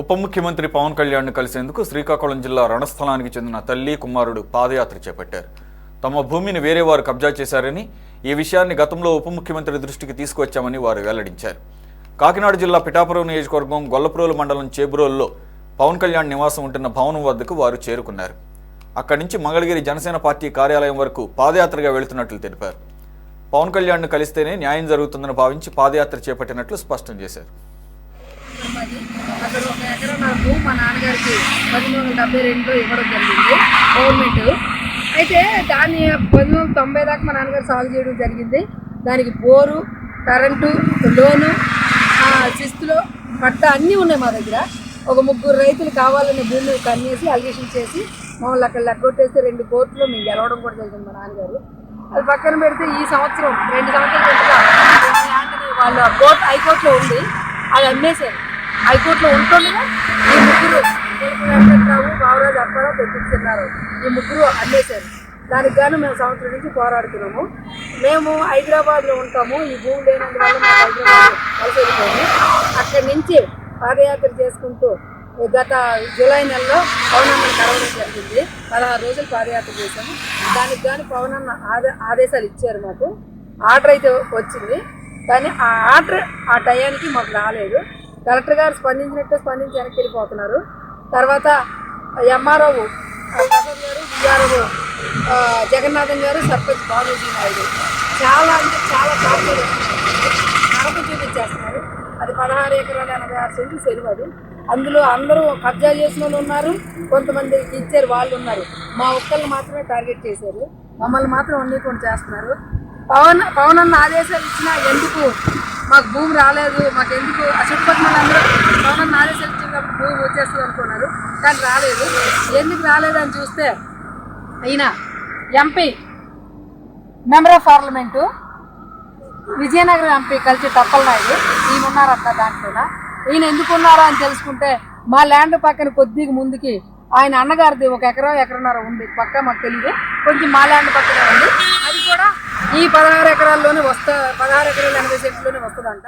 ఉప ముఖ్యమంత్రి పవన్ కళ్యాణ్ను కలిసేందుకు శ్రీకాకుళం జిల్లా రణస్థలానికి చెందిన తల్లి కుమారుడు పాదయాత్ర చేపట్టారు. తమ భూమిని వేరే వారు కబ్జా చేశారని ఈ విషయాన్ని గతంలో ఉప ముఖ్యమంత్రి దృష్టికి తీసుకొచ్చామని వారు వెల్లడించారు. కాకినాడ జిల్లా పిఠాపురం నియోజకవర్గం గొల్లప్రోలు మండలం చేబ్రోల్లో పవన్ కళ్యాణ్ నివాసం ఉంటున్న భవనం వద్దకు వారు చేరుకున్నారు. అక్కడి నుంచి మంగళగిరి జనసేన పార్టీ కార్యాలయం వరకు పాదయాత్రగా వెళుతున్నట్లు తెలిపారు. పవన్ కళ్యాణ్ను కలిస్తేనే న్యాయం జరుగుతుందని భావించి పాదయాత్ర చేపట్టినట్లు స్పష్టం చేశారు. అసలు అక్కడ ఒక ఎకరం నాకు మా నాన్నగారికి పదిహేను వందల డెబ్బై రెండులో ఇవ్వడం జరిగింది గవర్నమెంట్. అయితే దాన్ని పంతొమ్మిది వందల తొంభై దాకా మా నాన్నగారు సాగు చేయడం జరిగింది. దానికి బోరు కరెంటు లోను శిస్తులు పట్ట అన్నీ ఉన్నాయి మా దగ్గర. ఒక ముగ్గురు రైతులు కావాలనే భూమిని కన్నేసి అలిగేషన్ చేసి మమ్మల్ని అక్కడ లెగ్గొట్టేసి రెండు కోర్టులో మేము గెలవడం కూడా జరిగింది మా నాన్నగారు. అది పక్కన పెడితే ఈ సంవత్సరం రెండు సంవత్సరాలు వాళ్ళ కోర్టు హైకోర్టులో ఉంది. అది అమ్మేశారు. హైకోర్టులో ఉంటుండగా ఈ ముగ్గురు కొడుకు వెంకట్రావు బావరాజు అప్పారావు తెప్పించున్నారు ఈ ముగ్గురు అమ్మేశారు. దానికి గాను మేము సంవత్సరం నుంచి పోరాడుతున్నాము. మేము హైదరాబాద్లో ఉంటాము. ఈ భూమి లేనందువల్ల మేము హైదరాబాద్ వలస వెళ్ళిపోయాము అక్కడి నుంచి పాదయాత్ర చేసుకుంటూ గత జూలై నెలలో పవనన్నను కలవడం జరిగింది. పదహారు రోజులు పాదయాత్ర చేశాము. దానికి కానీ పవనన్న ఆదే ఆదేశాలు ఇచ్చారు మాకు. ఆర్డర్ అయితే వచ్చింది. కానీ ఆ ఆర్డర్ ఆ టయానికి మాకు రాలేదు. కలెక్టర్ గారు స్పందించినట్టు స్పందించి వెనక్కి వెళ్ళిపోతున్నారు. తర్వాత ఎంఆర్ఓ ప్రసాద్ గారు బీఆర్ఓ జగన్నాథన్ గారు సర్పంచ్ బాబుజీ నాయుడు. చాలా అంటే చాలా టార్చర్ నడప చూపించేస్తున్నారు అది పదహారు ఎకరాల ఎనభై ఆరు సెంట్లు సెలవు అందులో అందరూ కబ్జా చేసిన వాళ్ళు ఉన్నారు. కొంతమంది ఇచ్చారు వాళ్ళు ఉన్నారు. మా ఒక్కళ్ళు మాత్రమే టార్గెట్ చేశారు. మమ్మల్ని మాత్రం అన్నీ చేస్తున్నారు. పవన్ పవన్ అన్న ఆదేశాలు ఇచ్చినా ఎందుకు మాకు భూమి రాలేదు మాకు ఎందుకు ఆ చుట్టుపక్కల అందరూ పవన్ అన్న ఆదేశాలు భూమి వచ్చేస్తుంది అనుకున్నారు కానీ రాలేదు. ఎందుకు రాలేదని చూస్తే ఈయన MP member of parliament Vizianagaram MP కలిసి తప్పల నాయుడు ఈయన ఉన్నారంట దాంట్లో. ఈయన ఎందుకున్నారా అని తెలుసుకుంటే మా ల్యాండ్ పక్కన కొద్దిగా ముందుకి ఆయన అన్నగారిది ఒక ఎకరం ఎకరన్నర ఉంది. పక్క మాకు తెలియదు కొంచెం మా ల్యాండ్ పక్కనే ఉంది. ఈ పదహారు ఎకరాల్లోనే వస్తా పదహారు ఎకరాలు ఎనభై సెంట్లోనే వస్తుందంట.